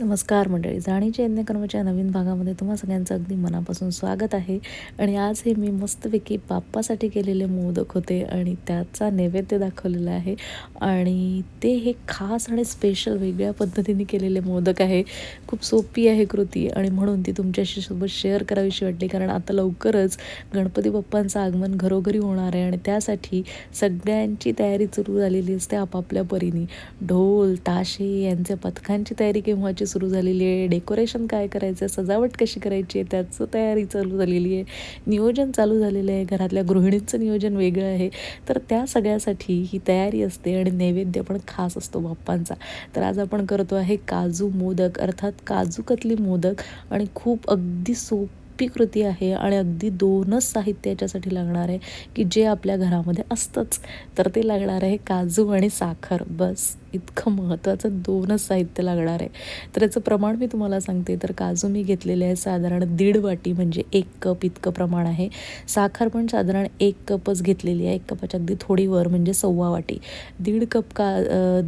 नमस्कार मंडळी जाणीच्या यज्ञकर्माच्या नवीन भागामध्ये तुम्हा सगळ्यांचं अगदी मनापासून स्वागत आहे. आणि आज हे मी मस्तपैकी बाप्पासाठी केलेले मोदक होते आणि त्याचा नैवेद्य दाखवलेला आहे. आणि ते हे खास आणि स्पेशल वेगळ्या पद्धतीने केलेले मोदक आहे. खूप सोपी आहे कृती आणि म्हणून ती तुमच्याशी सोबत शेअर करावीशी वाटली. कारण आता लवकरच गणपती बाप्पांचं आगमन घरोघरी होणार आहे आणि त्यासाठी सगळ्यांची तयारी सुरू झालेली असते आपापल्या परीने. ढोल ताशे यांच्या पथकांची तयारी केव्हाची सुरू झालेली आहे. डेकोरेशन काय करायचं? आहे सजावट कशी करायची आहे? त्याचं तयारी चालू झालेली आहे. नियोजन चालू झालेलं आहे. घरातल्या गृहिणींचं नियोजन वेगळं आहे. तर त्या सगळ्यासाठी ही तयारी असते आणि नैवेद्य पण खास असतो बाप्पांचा. तर आज आपण करतो आहे काजू मोदक. अर्थात काजू कतली मोदक आणि खूप अगदी सोपी कृती आहे आणि अगदी दोनच साहित्य याच्यासाठी लागणार आहे की जे आपल्या घरामध्ये असतंच. तर ते लागणार आहे काजू आणि साखर. बस. इतकं महत्त्वाचं दोनच साहित्य लागणार आहे. तर याचं प्रमाण मी तुम्हाला सांगते. तर काजू मी घेतलेले आहे साधारण दीड वाटी म्हणजे एक कप इतकं प्रमाण आहे. साखर पण साधारण एक कपच घेतलेली आहे. एक कपाच्या अगदी थोडी वर म्हणजे सव्वा वाटी. दीड कप का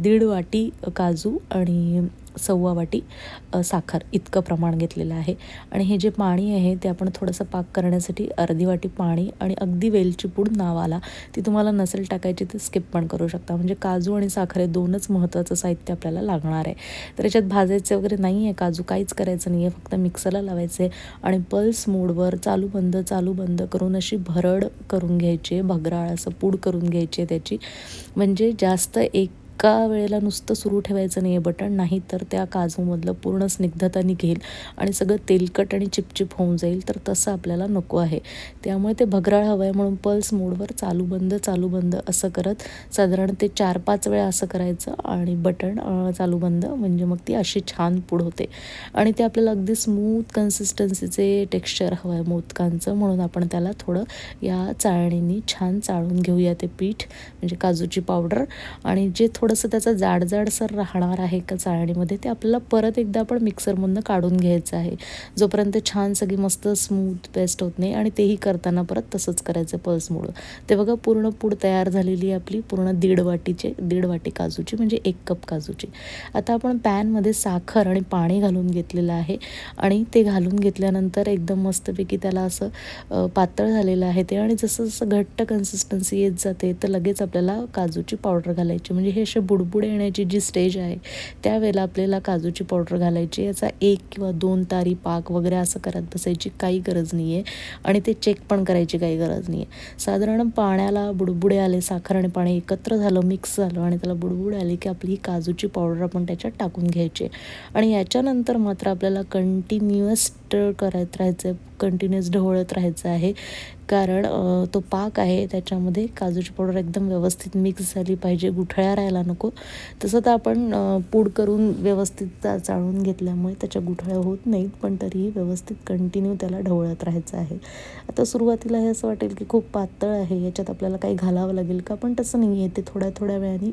दीड वाटी काजू आणि सव्वा वाटी साखर इतकं प्रमाण घेतलेलं आहे. आणि हे जे पाणी आहे ते आपण थोडंसं पाक करण्यासाठी अर्धी वाटी पाणी आणि अगदी वेलची पूड नावाला ती तुम्हाला नसेल टाकायची तर स्किप पण करू शकता. म्हणजे काजू आणि साखर हे दोनच महत्त्वाचं साहित्य आपल्याला लागणार आहे. तर याच्यात भाजायचं वगैरे नाही आहे काजू काहीच करायचं नाही आहे फक्त मिक्सरला लावायचे आणि पल्स मोडवर चालू बंद चालू बंद करून अशी भरड करून घ्यायची भगराळ असं पूड करून घ्यायची त्याची. म्हणजे जास्त एक एका वेळेला नुसतं सुरू ठेवायचं नाही आहे बटन नाही तर त्या काजूमधलं पूर्ण स्निग्धता निघेल आणि सगळं तेलकट आणि चिपचिप होऊन जाईल. तर तसं आपल्याला नको आहे. त्यामुळे ते भगराळ हवं आहे म्हणून पल्स मोडवर चालू बंद चालू बंद असं करत साधारण ते चार पाच वेळा असं करायचं आणि बटन चालू बंद म्हणजे मग ती अशी छान पूड होते. आणि ते आपल्याला अगदी स्मूथ कन्सिस्टन्सीचे टेक्स्चर हवं आहे मोदकांचं म्हणून आपण त्याला थोडं या चाळणीने छान चाळून घेऊया ते पीठ म्हणजे काजूची पावडर. आणि जे थोडं थोडंसं त्याचं जाड जाडसर राहणार आहे का चाळणीमध्ये ते आपल्याला परत एकदा आपण मिक्सरमधनं काढून घ्यायचं आहे. जोपर्यंत छान सगळी मस्त स्मूथ पेस्ट होत नाही आणि तेही करताना परत तसंच करायचं पल्समुळं. ते बघा पूर्ण पूड तयार झालेली आहे आपली पूर्ण दीड वाटीचे दीड वाटी काजूची म्हणजे एक कप काजूची. आता आपण पॅनमध्ये साखर आणि पाणी घालून घेतलेलं आहे आणि ते घालून घेतल्यानंतर एकदम मस्तपैकी त्याला असं पातळ झालेलं आहे ते आणि जसं जसं घट्ट कन्सिस्टन्सी येत जाते तर लगेच आपल्याला काजूची पावडर घालायची. म्हणजे हे असे बुडबुडे येण्याची जी स्टेज आहे त्यावेळेला आपल्याला काजूची पावडर घालायची याचा एक किंवा दोन तारी पाक वगैरे असं करत बसायची काही गरज नाही आहे आणि ते चेक पण करायची काही गरज नाही आहे साधारण पाण्याला बुडबुडे आले साखर आणि पाणी एकत्र झालं मिक्स झालं आणि त्याला बुडबुडे आले की आपली ही काजूची पावडर आपण त्याच्यात टाकून घ्यायची. आणि याच्यानंतर मात्र आपल्याला कंटिन्युअस करत राहायचं आहे कंटिन्युअस ढवळत राहायचं आहे. कारण तो पाक आहे त्याच्यामध्ये काजूची पावडर एकदम व्यवस्थित मिक्स झाली पाहिजे. गुठळ्या राहायला नको. तसं तर आपण पूड करून व्यवस्थित चाळून घेतल्यामुळे त्याच्या गुठळ्या होत नाहीत पण तरीही व्यवस्थित कंटिन्यू त्याला ढवळत राहायचं आहे. आता सुरुवातीला हे असं वाटेल की खूप पातळ आहे याच्यात आपल्याला काही घालावं लागेल का? पण तसं नाही आहे ते थोड्या थोड्या वेळाने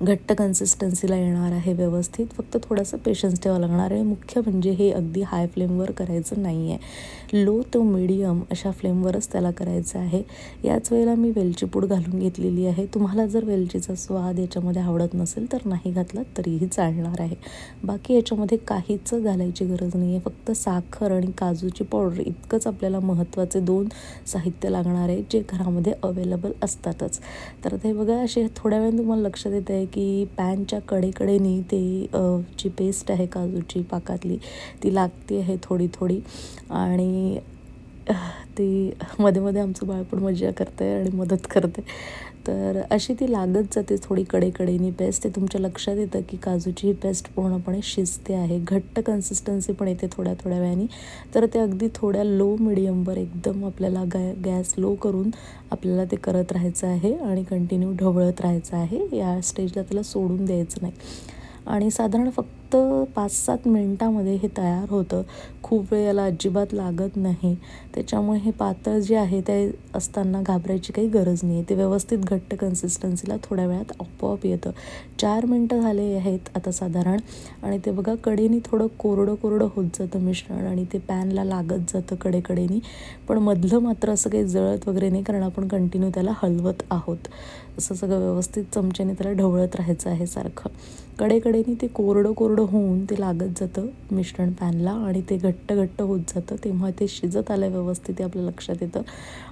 घट्ट कन्सिस्टन्सीला येणार आहे व्यवस्थित. फक्त थोडंसं पेशन्स ठेवावं लागणार आहे. मुख्य म्हणजे हे अगदी हाय फ्लेमवर करायचं नाही आहे लो तो मिडियम अशा फ्लेमवरच त्याला करायचं आहे. याच वेळेला मी वेलची पूड घालून घेतलेली आहे. तुम्हाला जर वेलचीचा स्वाद याच्यामध्ये आवडत नसेल तर नाही घातला तरीही चालणार आहे. बाकी याच्यामध्ये काहीच घालायची गरज नाही आहे फक्त साखर आणि काजूची पावडर इतकंच आपल्याला महत्त्वाचे दोन साहित्य लागणार आहे जे घरामध्ये अवेलेबल असतातच. तर ते बघा असे थोड्या वेळाने तुम्हाला लक्षात येत आहे की पॅनच्या कडेकडेने ते जी पेस्ट आहे काजूची पाकातली ती लागते आहे थोडी थोडी. आणि ती मध्ये मध्ये आमचं बाळपण मजा करते आणि मदत करते तर अशी ती लागत जाते थोडी कडेकडेनी पेस्ट ते तुमच्या लक्षात येतं की काजूची ही पेस्ट पूर्णपणे शिजते आहे. घट्ट कन्सिस्टन्सी पण येते थोड्या थोड्या वेळाने. तर ते अगदी थोड्या लो मिडियमवर एकदम आपल्याला गॅ गॅस लो करून आपल्याला ते करत राहायचं आहे आणि कंटिन्यू ढवळत राहायचं आहे. या स्टेजला त्याला सोडून द्यायचं नाही. आणि साधारण फक्त पाच सात मिनटामध्ये हे तयार होतं. खूप वेळ याला अजिबात लागत नाही. त्याच्यामुळे हे पातळ जे आहे ते असताना घाबरायची काही गरज नाही आहे ते व्यवस्थित घट्ट कन्सिस्टन्सीला थोड्या वेळात आपोआप येतं. चार मिनटं झाले आहेत आता साधारण. आणि ते बघा कडेने थोडं कोरडं कोरडं होत जातं मिश्रण आणि ते पॅनला लागत जातं कडेकडेनी. पण मधलं मात्र असं काही जळत वगैरे नाही कारण आपण कंटिन्यू त्याला हलवत आहोत. असं सगळं व्यवस्थित चमच्याने त्याला ढवळत राहायचं आहे सारखं. कडेकडेनी ते कोरडं कोरडं होऊन ते लागत जातं मिश्रण पॅनला आणि ते घट्ट घट्ट होत जातं. तेव्हा ते शिजत आलं व्यवस्थित ते आपल्या लक्षात येतं.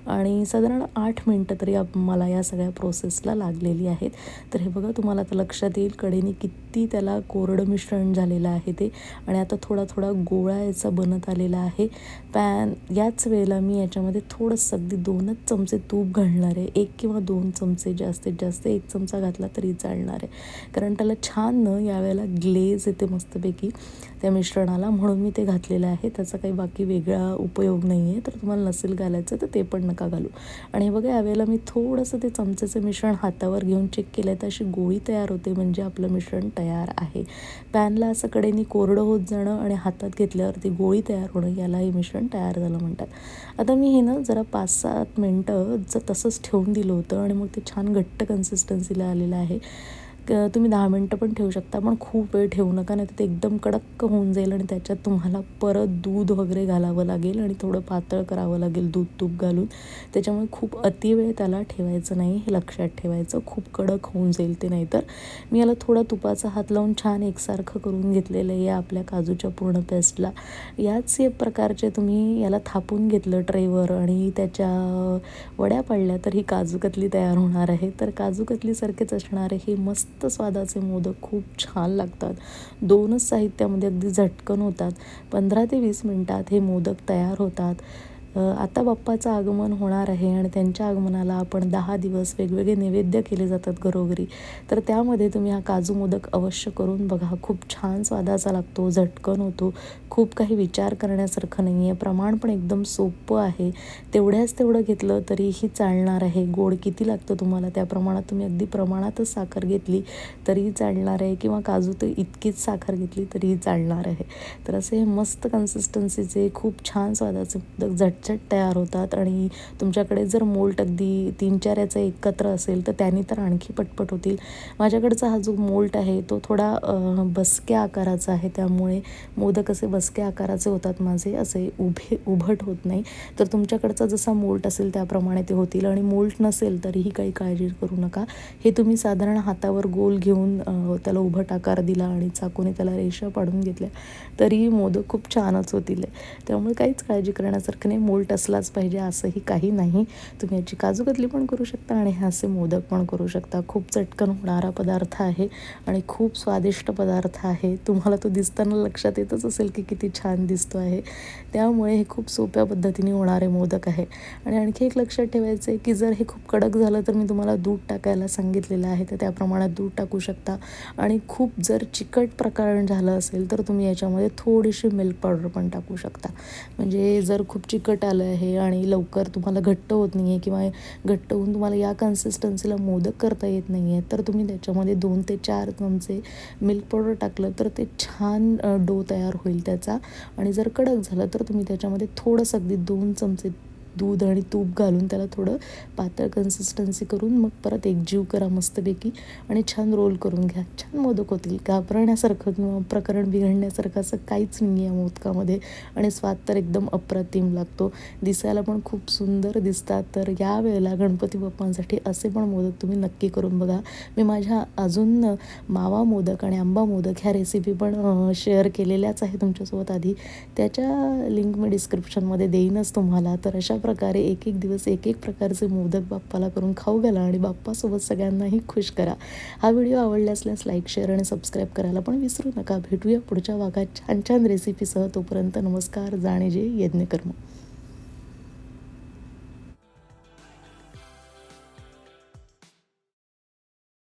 आणि साधारण आठ मिनटं तरी मला या सगळ्या प्रोसेसला लागलेली आहेत. तर हे बघा तुम्हाला आता लक्षात येईल कडेने किती त्याला कोरडं मिश्रण झालेलं आहे ते. आणि आता थोडा थोडा गोळा याचा बनत आलेला आहे. पॅन याच वेळेला मी याच्यामध्ये थोडंसं अगदी दोनच चमचे तूप घालणार आहे. एक किंवा दोन चमचे जास्तीत जास्त एक चमचा घातला तरी चालणार आहे. कारण त्याला छान न यावेळेला ग्लेज येते मस्तपैकी त्या मिश्रणाला. म्हणून मी ते घातलेलं आहे. त्याचा काही बाकी वेगळा उपयोग नाही आहे तर तुम्हाला नसेल घालायचं तर ते पण नका घालू. आणि हे बघा यावेळेला मी थोडंसं ते चमच्याचं मिश्रण हातावर घेऊन चेक केलं तर अशी गोळी तयार होते म्हणजे आपलं मिश्रण तयार आहे. पॅनला असं कडेने कोरडं होत जाणं आणि हातात घेतल्यावर गोळी तयार होणं याला हे मिश्रण तयार झालं म्हणतात. आता मी हे ना जरा पाच सात मिनटं जर तसंच ठेवून दिलं होतं आणि मग ते छान घट्ट कन्सिस्टन्सीला आलेलं आहे. तुम्ही दहा मिनटं पण ठेवू शकता पण खूप वेळ ठेवू नका नाही तर ते एकदम कडक होऊन जाईल आणि त्याच्यात तुम्हाला परत दूध वगैरे घालावं लागेल आणि थोडं पातळ करावं लागेल दूध तूप घालून. त्याच्यामुळे खूप अतिवेळ त्याला ठेवायचं नाही हे लक्षात ठेवायचं. खूप कडक होऊन जाईल ते नाहीतर. मी याला थोडा तुपाचा हात लावून छान एकसारखं करून घेतलेलं आहे या आपल्या काजूच्या पूर्ण पेस्टला. याच प्रकारचे तुम्ही याला थापून घेतलं ट्रेवर आणि त्याच्या वड्या पडल्या तर ही काजू कतली तयार होणार आहे. तर काजू कतलीसारखेच असणारे हे मस्त मस्त स्वादाचे मोदक खूप छान लागतात. दोनच साहित्यामध्ये अगदी झटकन होतात. पंधरा ते वीस मिनटात हे मोदक तयार होतात. आता बाप्पाचं आगमन होणार आहे आणि त्यांच्या आगमनाला आपण दहा दिवस वेगवेगळे नैवेद्य केले जातात घरोघरी. तर त्यामध्ये तुम्ही हा काजू मोदक अवश्य करून बघा. खूप छान स्वादाचा लागतो झटकन होतो. खूप काही विचार करण्यासारखं नाही आहे. प्रमाण पण एकदम सोपं आहे. तेवढ्याच तेवढं घेतलं तरीही चालणार आहे. गोड किती लागतं तुम्हाला? त्या प्रमाणात तुम्ही अगदी प्रमाणातच साखर घेतली तरीही चालणार आहे. किंवा काजू तर इतकीच साखर घेतली तरीही चालणार आहे. तर असे हे मस्त कन्सिस्टन्सीचे खूप छान स्वादाचे मोदक झट झटझट तयार होतात आणि तुमच्याकडे जर मोल्ट अगदी तीन चार याचं एकत्र असेल तर त्यांनी तर आणखी पटपट होतील. माझ्याकडचा हा जो मोल्ट आहे तो थोडा बसक्या आकाराचा आहे. त्यामुळे मोदक असे बसक्या आकाराचे होतात माझे असे उभे उभट होत नाही. तर तुमच्याकडचा जसा मोल्ट असेल त्याप्रमाणे ते होतील. आणि मोल्ट नसेल तरीही काही काळजी करू नका. हे तुम्ही साधारण हातावर गोल घेऊन त्याला उभट आकार दिला आणि चाकूने त्याला रेषा पाडून घेतल्या तरी मोदक खूप छानच होतील. त्यामुळे काहीच काळजी करण्यासारखं नाही. मोल्ट असलाच पाहिजे असंही काही नाही. तुम्ही याची काजूकतली पण करू शकता आणि हे असे मोदक पण करू शकता. खूप चटकन होणारा पदार्थ आहे आणि खूप स्वादिष्ट पदार्थ आहे. तुम्हाला तो दिसताना लक्षात येतच असेल की किती छान दिसतो आहे. त्यामुळे हे खूप सोप्या पद्धतीने होणारे मोदक आहे. आणि आणखी एक लक्षात ठेवायचं आहे की जर हे खूप कडक झालं तर मी तुम्हाला दूध टाकायला सांगितलेलं आहे. तर त्या प्रमाणात दूध टाकू शकता. आणि खूप जर चिकट प्रकरण झालं असेल तर तुम्ही याच्यामध्ये थोडीशी मिल्क पावडर पण टाकू शकता. म्हणजे जर खूप चिकट आलं आहे आणि लवकर तुम्हाला घट्ट होत नाही आहे किंवा घट्ट होऊन तुम्हाला या कन्सिस्टन्सीला मोदक करता येत नाही आहे तर तुम्ही त्याच्यामध्ये दोन ते चार चमचे मिल्क पावडर टाकलं तर ते छान डो तयार होईल त्याचा. आणि जर कडक झालं तर तुम्ही त्याच्यामध्ये थोडंसं अगदी दोन चमचे दूध आणि तूप घालून त्याला थोडं पातळ कन्सिस्टन्सी करून मग परत एकजीव करा मस्तपैकी आणि छान रोल करून घ्या. छान मोदक होतील. घाबरण्यासारखं किंवा प्रकरण बिघडण्यासारखं असं काहीच नाही आहे मोदकामध्ये आणि स्वाद तर एकदम अप्रतिम लागतो. दिसायला पण खूप सुंदर दिसतात. तर या वेळेला गणपती बाप्पांसाठी असे पण मोदक तुम्ही नक्की करून बघा. मी माझ्या अजून मावा मोदक आणि आंबा मोदक ह्या रेसिपी पण शेअर केलेल्याच आहे तुमच्यासोबत आधी. त्याच्या लिंक मी डिस्क्रिप्शनमध्ये देईनच तुम्हाला. तर अशा प्रकारे एक एक दिवस एक एक प्रकारचे मोदक बाप्पाला करून खाऊ घाला आणि बाप्पासोबत सगळ्यांनाही खुश करा. हा व्हिडिओ आवडला असल्यास लाईक शेअर आणि सबस्क्राईब करायला पण विसरू नका. भेटूया पुढच्या भागात छान छान रेसिपीसह तोपर्यंत नमस्कार. जाणे जे यज्ञकर्म.